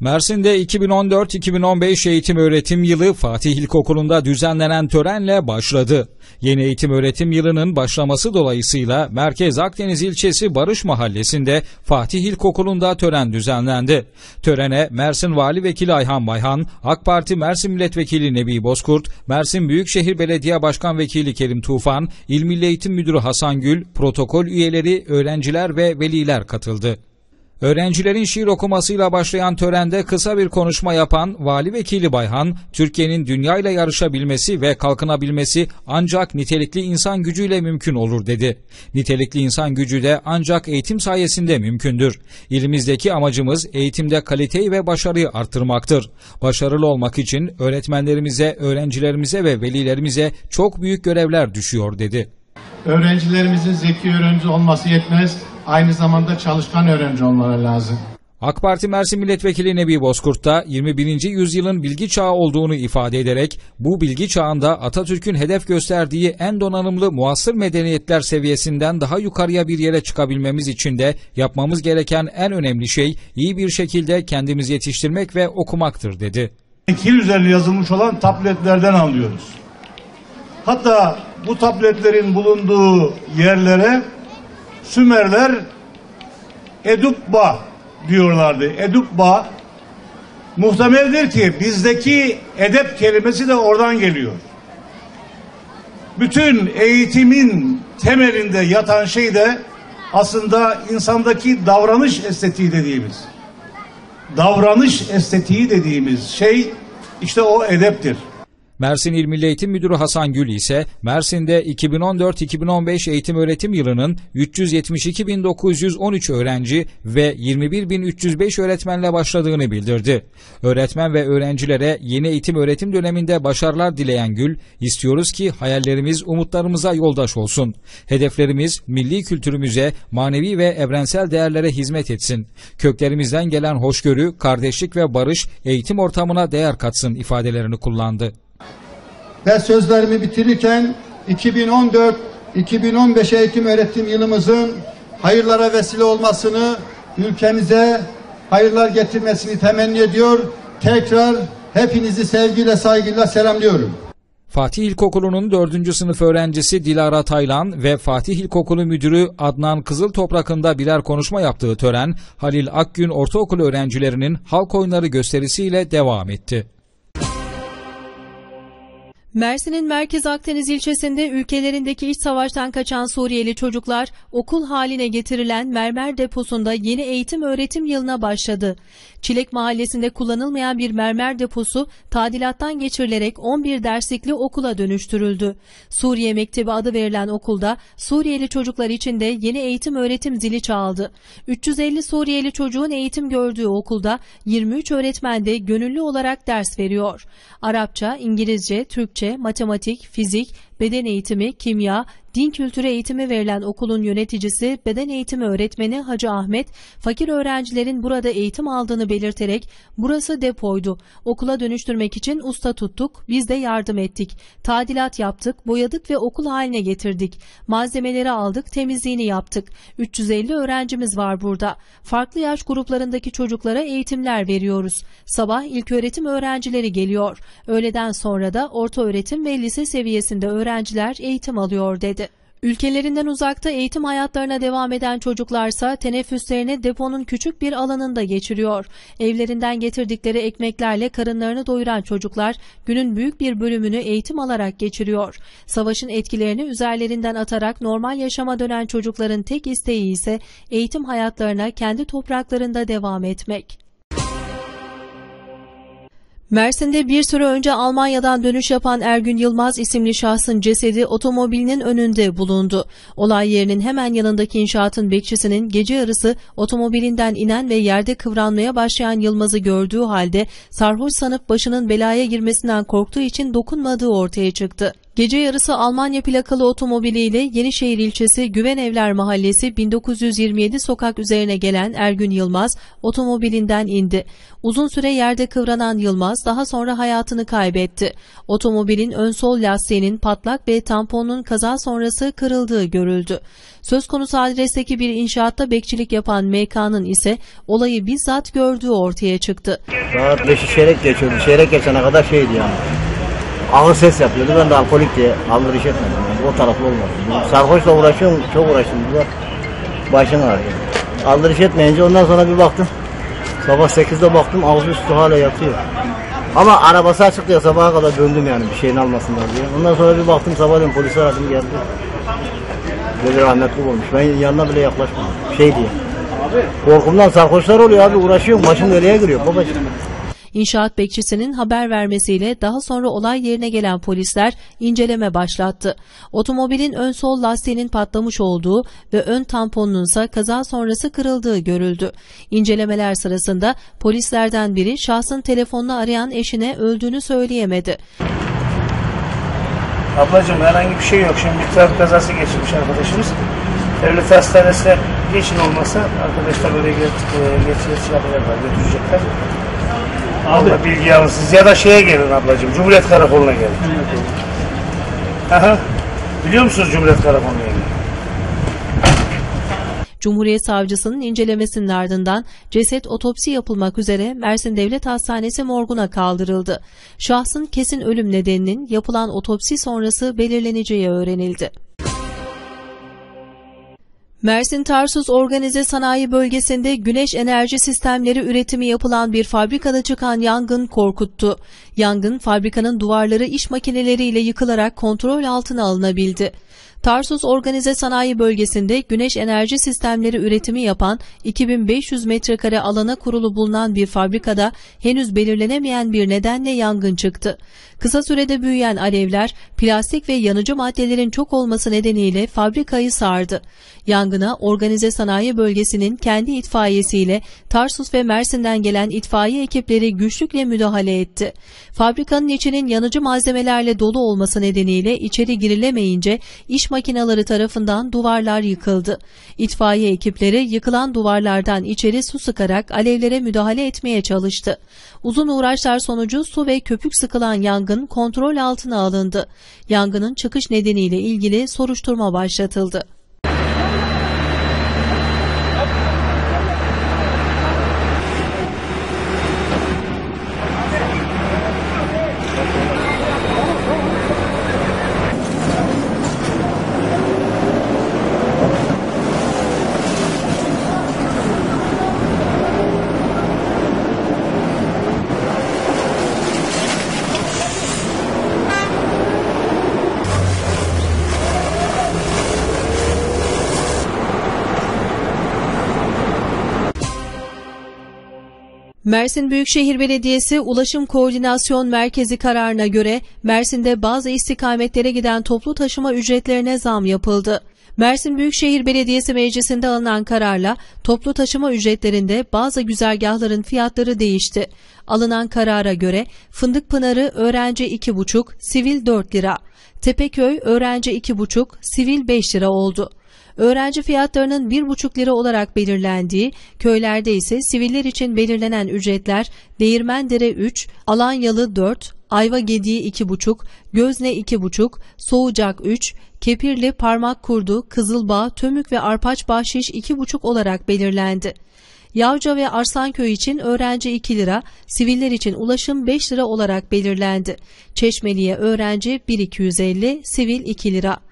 Mersin'de 2014-2015 eğitim öğretim yılı Fatih İlkokulu'nda düzenlenen törenle başladı. Yeni eğitim öğretim yılının başlaması dolayısıyla Merkez Akdeniz ilçesi Barış Mahallesi'nde Fatih İlkokulu'nda tören düzenlendi. Törene Mersin Vali Vekili Ayhan Bayhan, AK Parti Mersin Milletvekili Nebi Bozkurt, Mersin Büyükşehir Belediye Başkan Vekili Kerim Tufan, İl Milli Eğitim Müdürü Hasan Gül, protokol üyeleri, öğrenciler ve veliler katıldı. Öğrencilerin şiir okumasıyla başlayan törende kısa bir konuşma yapan Vali Vekili Bayhan, Türkiye'nin dünyayla yarışabilmesi ve kalkınabilmesi ancak nitelikli insan gücüyle mümkün olur dedi. Nitelikli insan gücü de ancak eğitim sayesinde mümkündür. İlimizdeki amacımız eğitimde kaliteyi ve başarıyı artırmaktır. Başarılı olmak için öğretmenlerimize, öğrencilerimize ve velilerimize çok büyük görevler düşüyor dedi. Öğrencilerimizin zeki öğrenci olması yetmez, aynı zamanda çalışkan öğrenci olmaları lazım. AK Parti Mersin Milletvekili Nebi Bozkurt da 21. yüzyılın bilgi çağı olduğunu ifade ederek bu bilgi çağında Atatürk'ün hedef gösterdiği en donanımlı muasır medeniyetler seviyesinden daha yukarıya bir yere çıkabilmemiz için de yapmamız gereken en önemli şey iyi bir şekilde kendimizi yetiştirmek ve okumaktır dedi. Kil üzerine yazılmış olan tabletlerden alıyoruz. Hatta bu tabletlerin bulunduğu yerlere Sümerler Edupba diyorlardı. Edupba muhtemeldir ki bizdeki edep kelimesi de oradan geliyor. Bütün eğitimin temelinde yatan şey de aslında insandaki davranış estetiği dediğimiz. Davranış estetiği dediğimiz şey işte o edeptir. Mersin İl Milli Eğitim Müdürü Hasan Gül ise Mersin'de 2014-2015 eğitim öğretim yılının 372.913 öğrenci ve 21.305 öğretmenle başladığını bildirdi. Öğretmen ve öğrencilere yeni eğitim öğretim döneminde başarılar dileyen Gül, istiyoruz ki hayallerimiz umutlarımıza yoldaş olsun. Hedeflerimiz milli kültürümüze, manevi ve evrensel değerlere hizmet etsin. Köklerimizden gelen hoşgörü, kardeşlik ve barış eğitim ortamına değer katsın ifadelerini kullandı ve sözlerimi bitirirken 2014-2015 eğitim öğretim yılımızın hayırlara vesile olmasını, ülkemize hayırlar getirmesini temenni ediyor. Tekrar hepinizi sevgiyle saygıyla selamlıyorum. Fatih İlkokulu'nun 4. sınıf öğrencisi Dilara Taylan ve Fatih İlkokulu Müdürü Adnan Kızıltoprak'ında birer konuşma yaptığı tören Halil Akgün Ortaokulu öğrencilerinin halk oyunları gösterisiyle devam etti. Mersin'in Merkez Akdeniz ilçesinde ülkelerindeki iç savaştan kaçan Suriyeli çocuklar okul haline getirilen mermer deposunda yeni eğitim öğretim yılına başladı. Çilek Mahallesi'nde kullanılmayan bir mermer deposu tadilattan geçirilerek 11 derslikli okula dönüştürüldü. Suriye Mektebi adı verilen okulda Suriyeli çocuklar için de yeni eğitim öğretim zili çaldı. 350 Suriyeli çocuğun eğitim gördüğü okulda 23 öğretmen de gönüllü olarak ders veriyor. Arapça, İngilizce, Türkçe, matematik, fizik, beden eğitimi, kimya, din kültürü eğitimi verilen okulun yöneticisi beden eğitimi öğretmeni Hacı Ahmet, fakir öğrencilerin burada eğitim aldığını belirterek burası depoydu. Okula dönüştürmek için usta tuttuk, biz de yardım ettik. Tadilat yaptık, boyadık ve okul haline getirdik. Malzemeleri aldık, temizliğini yaptık. 350 öğrencimiz var burada. Farklı yaş gruplarındaki çocuklara eğitimler veriyoruz. Sabah ilköğretim öğrencileri geliyor. Öğleden sonra da orta öğretim ve lise seviyesinde öğrenciler eğitim alıyor dedi. Ülkelerinden uzakta eğitim hayatlarına devam eden çocuklarsa teneffüslerini deponun küçük bir alanında geçiriyor. Evlerinden getirdikleri ekmeklerle karınlarını doyuran çocuklar günün büyük bir bölümünü eğitim alarak geçiriyor. Savaşın etkilerini üzerlerinden atarak normal yaşama dönen çocukların tek isteği ise eğitim hayatlarına kendi topraklarında devam etmek. Mersin'de bir süre önce Almanya'dan dönüş yapan Ergün Yılmaz isimli şahsın cesedi otomobilinin önünde bulundu. Olay yerinin hemen yanındaki inşaatın bekçisinin gece yarısı otomobilinden inen ve yerde kıvranmaya başlayan Yılmaz'ı gördüğü halde sarhoş sanıp başının belaya girmesinden korktuğu için dokunmadığı ortaya çıktı. Gece yarısı Almanya plakalı otomobiliyle Yenişehir ilçesi Güvenevler Mahallesi 1927 sokak üzerine gelen Ergün Yılmaz otomobilinden indi. Uzun süre yerde kıvranan Yılmaz daha sonra hayatını kaybetti. Otomobilin ön sol lastiğinin patlak ve tamponun kaza sonrası kırıldığı görüldü. Söz konusu adresteki bir inşaatta bekçilik yapan MK'nın ise olayı bizzat gördüğü ortaya çıktı. Saat 5'i çeyrek geçiyordu. Çeyrek geçene kadar şeydi yani. Ağır ses yapıyordu. Ben de alkolik diye aldırış etmedim. Yani. O taraflı olmadı. Sarhoşla uğraşıyorum. Çok uğraştım. Burada başım ağrıyor. Aldırış etmeyince ondan sonra bir baktım. Sabah 8'de baktım ağzı üstü hala yatıyor. Ama arabası açık diye sabaha kadar döndüm yani bir şeyin almasınlar diye. Ondan sonra bir baktım sabahleyin polisi aradım geldi. Böyle rahmetli olmuş. Ben yanına bile yaklaşmadım. Şey diye. Korkumdan sarhoşlar oluyor abi uğraşıyorum. Başım nereye giriyor babacığım. İnşaat bekçisinin haber vermesiyle daha sonra olay yerine gelen polisler inceleme başlattı. Otomobilin ön sol lastiğinin patlamış olduğu ve ön tamponunun ise kaza sonrası kırıldığı görüldü. İncelemeler sırasında polislerden biri şahsın telefonla arayan eşine öldüğünü söyleyemedi. Ablacığım herhangi bir şey yok. Şimdi bir trafik kazası geçirmiş arkadaşımız. Devlet hastanesine geçin olmasa arkadaşlar oraya e, geçirir, şey götürecekler. Abi. bilgi alın siz ya da şeye gelin ablacığım, Cumhuriyet Karakolu'na gelin. Aha. Biliyor musunuz Cumhuriyet Karakolu'na gelin? Cumhuriyet Savcısının incelemesinin ardından ceset otopsi yapılmak üzere Mersin Devlet Hastanesi morguna kaldırıldı. Şahsın kesin ölüm nedeninin yapılan otopsi sonrası belirleneceği öğrenildi. Mersin Tarsus Organize Sanayi Bölgesi'nde güneş enerji sistemleri üretimi yapılan bir fabrikada çıkan yangın korkuttu. Yangın fabrikanın duvarları iş makineleriyle yıkılarak kontrol altına alınabildi. Tarsus Organize Sanayi Bölgesi'nde güneş enerji sistemleri üretimi yapan 2500 metrekare alana kurulu bulunan bir fabrikada henüz belirlenemeyen bir nedenle yangın çıktı. Kısa sürede büyüyen alevler plastik ve yanıcı maddelerin çok olması nedeniyle fabrikayı sardı. Yangına Organize Sanayi Bölgesi'nin kendi itfaiyesiyle Tarsus ve Mersin'den gelen itfaiye ekipleri güçlükle müdahale etti. Fabrikanın içinin yanıcı malzemelerle dolu olması nedeniyle içeri girilemeyince iş makineleri tarafından duvarlar yıkıldı. İtfaiye ekipleri yıkılan duvarlardan içeri su sıkarak alevlere müdahale etmeye çalıştı. Uzun uğraşlar sonucu su ve köpük sıkılan yangın kontrol altına alındı. Yangının çıkış nedeniyle ilgili soruşturma başlatıldı. Mersin Büyükşehir Belediyesi Ulaşım Koordinasyon Merkezi kararına göre Mersin'de bazı istikametlere giden toplu taşıma ücretlerine zam yapıldı. Mersin Büyükşehir Belediyesi Meclisi'nde alınan kararla toplu taşıma ücretlerinde bazı güzergahların fiyatları değişti. Alınan karara göre Fındıkpınarı öğrenci 2,5, sivil 4 lira. Tepeköy öğrenci 2,5, sivil 5 lira oldu. Öğrenci fiyatlarının 1,5 lira olarak belirlendiği, köylerde ise siviller için belirlenen ücretler Değirmendere 3, Alanyalı 4, Ayva Gediği 2,5, Gözne 2,5, Soğucak 3, Kepirli, Parmak Kurdu, Kızılbağ, Tömük ve Arpaç Bahşiş 2,5 olarak belirlendi. Yavca ve Arslanköy için öğrenci 2 lira, siviller için ulaşım 5 lira olarak belirlendi. Çeşmeli'ye öğrenci 1.250, sivil 2 lira.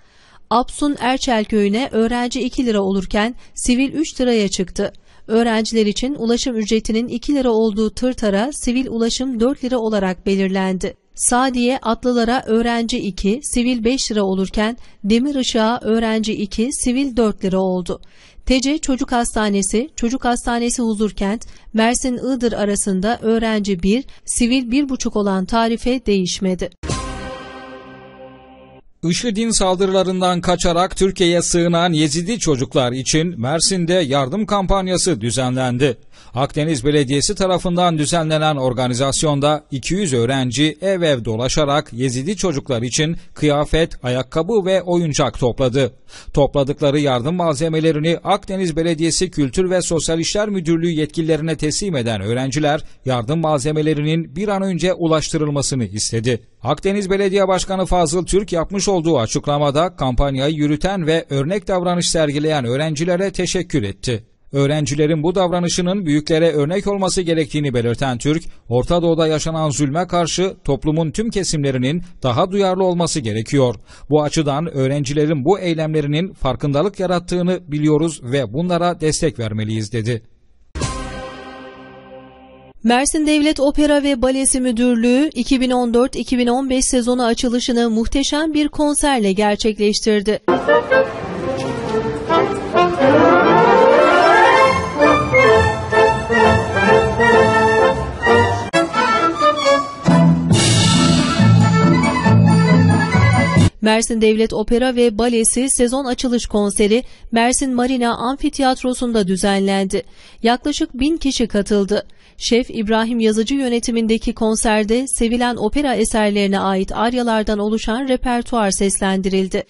Apsun Erçel köyüne öğrenci 2 lira olurken sivil 3 liraya çıktı. Öğrenciler için ulaşım ücretinin 2 lira olduğu tırtara sivil ulaşım 4 lira olarak belirlendi. Sadiye Atlılara öğrenci 2, sivil 5 lira olurken Demir Işığa öğrenci 2, sivil 4 lira oldu. TC Çocuk Hastanesi, Çocuk Hastanesi Huzurkent, Mersin Iğdır arasında öğrenci 1, sivil 1,5 olan tarife değişmedi. IŞİD'in saldırılarından kaçarak Türkiye'ye sığınan Yezidi çocuklar için Mersin'de yardım kampanyası düzenlendi. Akdeniz Belediyesi tarafından düzenlenen organizasyonda 200 öğrenci ev ev dolaşarak Yezidi çocuklar için kıyafet, ayakkabı ve oyuncak topladı. Topladıkları yardım malzemelerini Akdeniz Belediyesi Kültür ve Sosyal İşler Müdürlüğü yetkililerine teslim eden öğrenciler yardım malzemelerinin bir an önce ulaştırılmasını istedi. Akdeniz Belediye Başkanı Fazıl Türk yapmış olduğu açıklamada kampanyayı yürüten ve örnek davranış sergileyen öğrencilere teşekkür etti. Öğrencilerin bu davranışının büyüklere örnek olması gerektiğini belirten Türk, Orta Doğu'da yaşanan zulme karşı toplumun tüm kesimlerinin daha duyarlı olması gerekiyor. Bu açıdan öğrencilerin bu eylemlerinin farkındalık yarattığını biliyoruz ve bunlara destek vermeliyiz dedi. Mersin Devlet Opera ve Balesi Müdürlüğü 2014-2015 sezonu açılışını muhteşem bir konserle gerçekleştirdi. Mersin Devlet Opera ve Balesi sezon açılış konseri Mersin Marina Amfiteyatrosu'nda düzenlendi. Yaklaşık bin kişi katıldı. Şef İbrahim Yazıcı yönetimindeki konserde sevilen opera eserlerine ait aryalardan oluşan repertuar seslendirildi.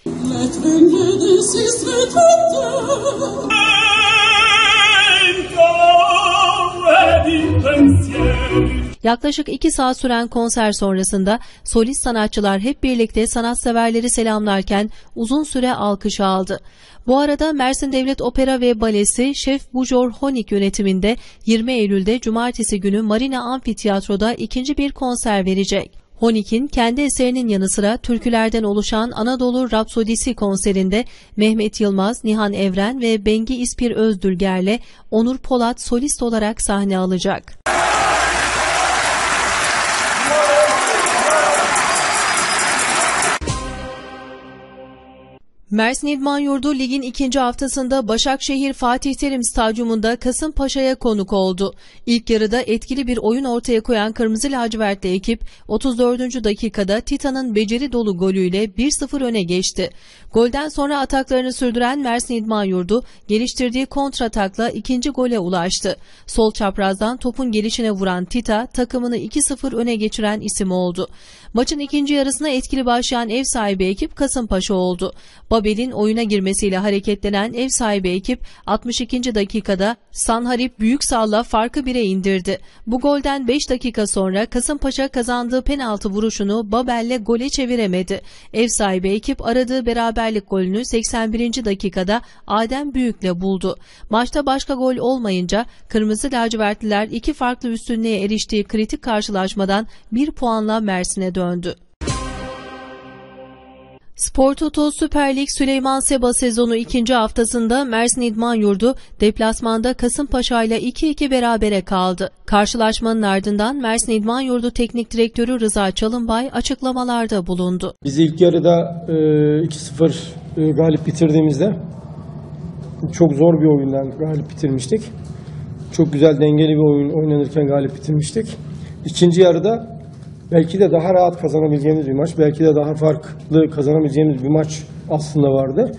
Yaklaşık iki saat süren konser sonrasında solist sanatçılar hep birlikte sanatseverleri selamlarken uzun süre alkış aldı. Bu arada Mersin Devlet Opera ve Balesi Şef Bujor Honik yönetiminde 20 Eylül'de Cumartesi günü Marina Amfiteyatro'da ikinci bir konser verecek. Honik'in kendi eserinin yanı sıra türkülerden oluşan Anadolu Rapsodisi konserinde Mehmet Yılmaz, Nihan Evren ve Bengi İspir Özdülger'le Onur Polat solist olarak sahne alacak. Mersin İdman Yurdu ligin ikinci haftasında Başakşehir Fatih Terim Stadyumunda Kasımpaşa'ya konuk oldu. İlk yarıda etkili bir oyun ortaya koyan Kırmızı Lacivertli ekip 34. dakikada Titan'ın beceri dolu golüyle 1-0 öne geçti. Golden sonra ataklarını sürdüren Mersin İdman Yurdu geliştirdiği kontratakla ikinci gole ulaştı. Sol çaprazdan topun gelişine vuran Tita takımını 2-0 öne geçiren isim oldu. Maçın ikinci yarısına etkili başlayan ev sahibi ekip Kasımpaşa oldu. Babel'in oyuna girmesiyle hareketlenen ev sahibi ekip 62. dakikada Sanharip Büyüksal'la farkı 1'e indirdi. Bu golden 5 dakika sonra Kasımpaşa kazandığı penaltı vuruşunu Babel'le gole çeviremedi. Ev sahibi ekip aradığı beraberlik golünü 81. dakikada Adem Büyük'le buldu. Maçta başka gol olmayınca Kırmızı lacivertliler iki farklı üstünlüğe eriştiği kritik karşılaşmadan bir puanla Mersin'e döndü. Spor Toto Süper Lig Süleyman Seba sezonu ikinci haftasında Mersin İdman Yurdu deplasmanda Kasımpaşa ile 2-2 berabere kaldı. Karşılaşmanın ardından Mersin İdman Yurdu Teknik Direktörü Rıza Çalınbay açıklamalarda bulundu. Biz ilk yarıda e, 2-0 e, galip bitirdiğimizde çok zor bir oyundan galip bitirmiştik. Çok güzel dengeli bir oyun oynanırken galip bitirmiştik. İkinci yarıda belki de daha rahat kazanabileceğimiz bir maç, belki de daha farklı kazanabileceğimiz bir maç aslında vardı.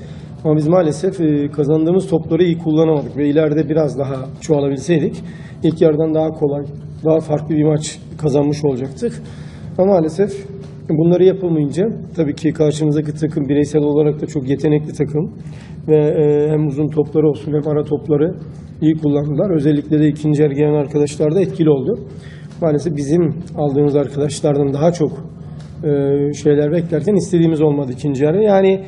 Ama biz maalesef e, kazandığımız topları iyi kullanamadık ve ileride biraz daha çoğalabilseydik ilk yarıdan daha kolay, daha farklı bir maç kazanmış olacaktık. Ama maalesef bunları yapılmayınca tabii ki karşımızdaki takım bireysel olarak da çok yetenekli takım ve e, hem uzun topları olsun hem ara topları iyi kullandılar. Özellikle de ikinci gelen arkadaşlar da etkili oldu. Maalesef bizim aldığımız arkadaşlardan daha çok e, şeyler beklerken istediğimiz olmadı ikinci yarı. Yani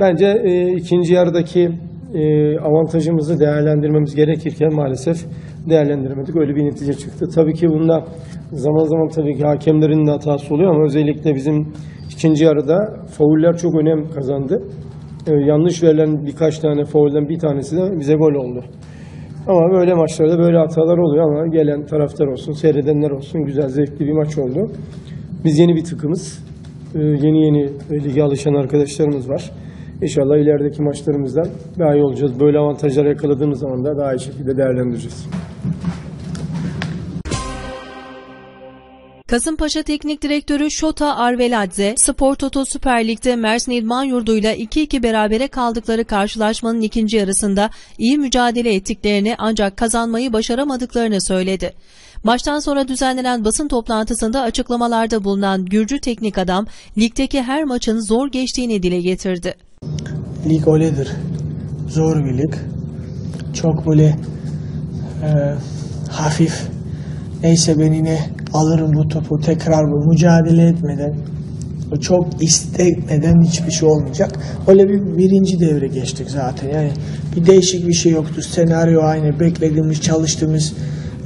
bence e, ikinci yarıdaki e, avantajımızı değerlendirmemiz gerekirken maalesef değerlendiremedik. Öyle bir netice çıktı. Tabii ki bunda zaman zaman tabii ki hakemlerin de hatası oluyor ama özellikle bizim ikinci yarıda fauller çok önem kazandı. E, yanlış verilen birkaç tane faulden bir tanesi de bize gol oldu. Ama böyle maçlarda böyle hatalar oluyor ama gelen taraftar olsun, seyredenler olsun güzel, zevkli bir maç oldu. Biz yeni bir takımız. Ee, yeni yeni lige alışan arkadaşlarımız var. İnşallah ilerideki maçlarımızda daha iyi olacağız. Böyle avantajlar yakaladığımız zaman da daha iyi şekilde değerlendireceğiz. Kasımpaşa Teknik Direktörü Şota Arveladze, Spor Toto Süper Lig'de Mersin İdman Yurdu'yla 2-2 berabere kaldıkları karşılaşmanın ikinci yarısında iyi mücadele ettiklerini ancak kazanmayı başaramadıklarını söyledi. Maçtan sonra düzenlenen basın toplantısında açıklamalarda bulunan Gürcü teknik adam, ligdeki her maçın zor geçtiğini dile getirdi. Lig öyledir. Zor bir lig. Çok böyle e, hafif. Neyse ben yine alırım bu topu tekrar bu mücadele etmeden çok istemeden hiçbir şey olmayacak. Öyle bir birinci devre geçtik zaten. Yani bir değişik bir şey yoktu. Senaryo aynı. Beklediğimiz, çalıştığımız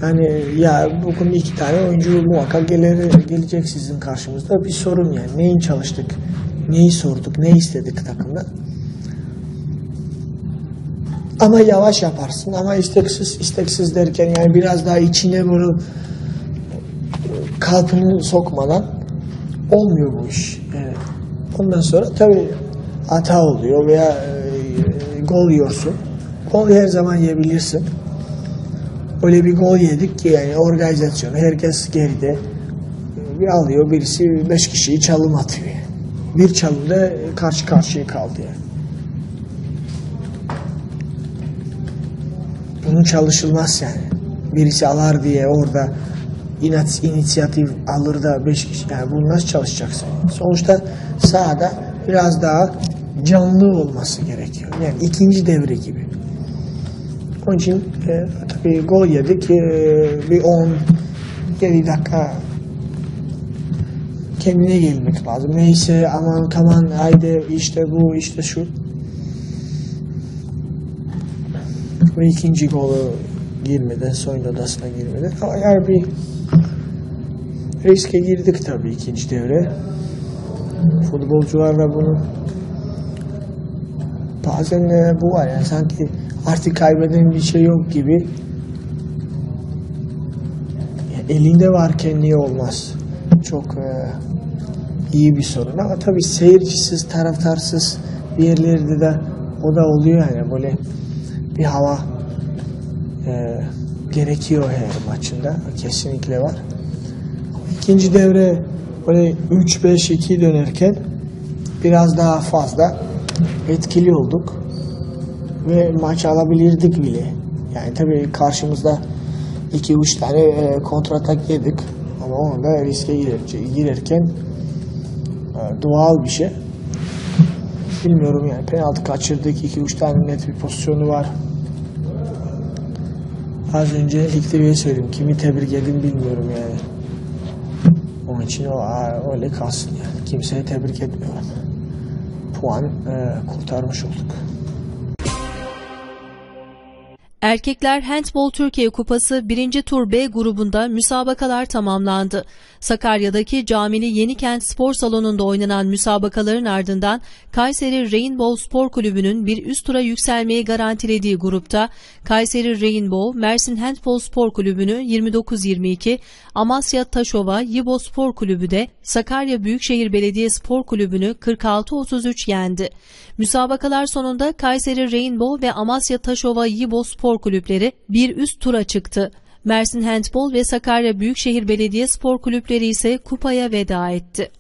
yani ya bugün iki tane oyuncu muhakkak gelir, gelecek sizin karşımızda. Bir sorun yani. Neyin çalıştık? Neyi sorduk? Ne istedik takımda? Ama yavaş yaparsın ama isteksiz isteksiz derken yani biraz daha içine vurup kalbini sokmadan olmuyor bu iş. Yani ondan sonra tabii hata oluyor veya e, gol yiyorsun. Gol her zaman yiyebilirsin. Öyle bir gol yedik ki yani organizasyon herkes geride bir alıyor birisi beş kişiyi çalım atıyor. Bir çalımda karşı karşıya kaldı yani. Bunun çalışılmaz yani. Birisi alar diye orada inat, inisiyatif alır da beş kişi. Yani bunu nasıl çalışacaksın? Sonuçta sahada biraz daha canlı olması gerekiyor. Yani ikinci devre gibi. Onun için e, tabii gol yedik. E, bir 10 7 dakika kendine gelmek lazım. Neyse aman tamam haydi işte bu işte şu. Ve ikinci golü girmeden, soyunma odasına. Ama yani bir riske girdik tabii ikinci devre. Futbolcular da bunu bazen bu var yani sanki artık kaybeden bir şey yok gibi. Elinde varken niye olmaz? Çok e, iyi bir sorun ama tabii seyircisiz, taraftarsız bir yerlerde de o da oluyor yani böyle bir hava e, gerekiyor her maçında. Kesinlikle var. İkinci devre böyle 3-5-2 dönerken biraz daha fazla etkili olduk ve maç alabilirdik bile. Yani tabii karşımızda 2-3 tane e, kontratak yedik ama onu da riske girer, girerken e, doğal bir şey. Bilmiyorum yani penaltı kaçırdık. 2-3 tane net bir pozisyonu var. Az önce ilk de söyledim. Kimi tebrik edin bilmiyorum yani. Onun için o öyle kalsın yani. Kimseye tebrik etmiyorum. Puan e, kurtarmış olduk. Erkekler Handball Türkiye Kupası 1. Tur B grubunda müsabakalar tamamlandı. Sakarya'daki Camili Yenikent Spor Salonu'nda oynanan müsabakaların ardından Kayseri Rainbow Spor Kulübü'nün bir üst tura yükselmeyi garantilediği grupta Kayseri Rainbow, Mersin Handball Spor Kulübü'nü 29-22, Amasya Taşova Yibo Spor Kulübü de Sakarya Büyükşehir Belediye Spor Kulübü'nü 46-33 yendi. Müsabakalar sonunda Kayseri Rainbow ve Amasya Taşova Yibo Spor Kulüpleri bir üst tura çıktı. Mersin Handball ve Sakarya Büyükşehir Belediye Spor Kulüpleri ise kupaya veda etti.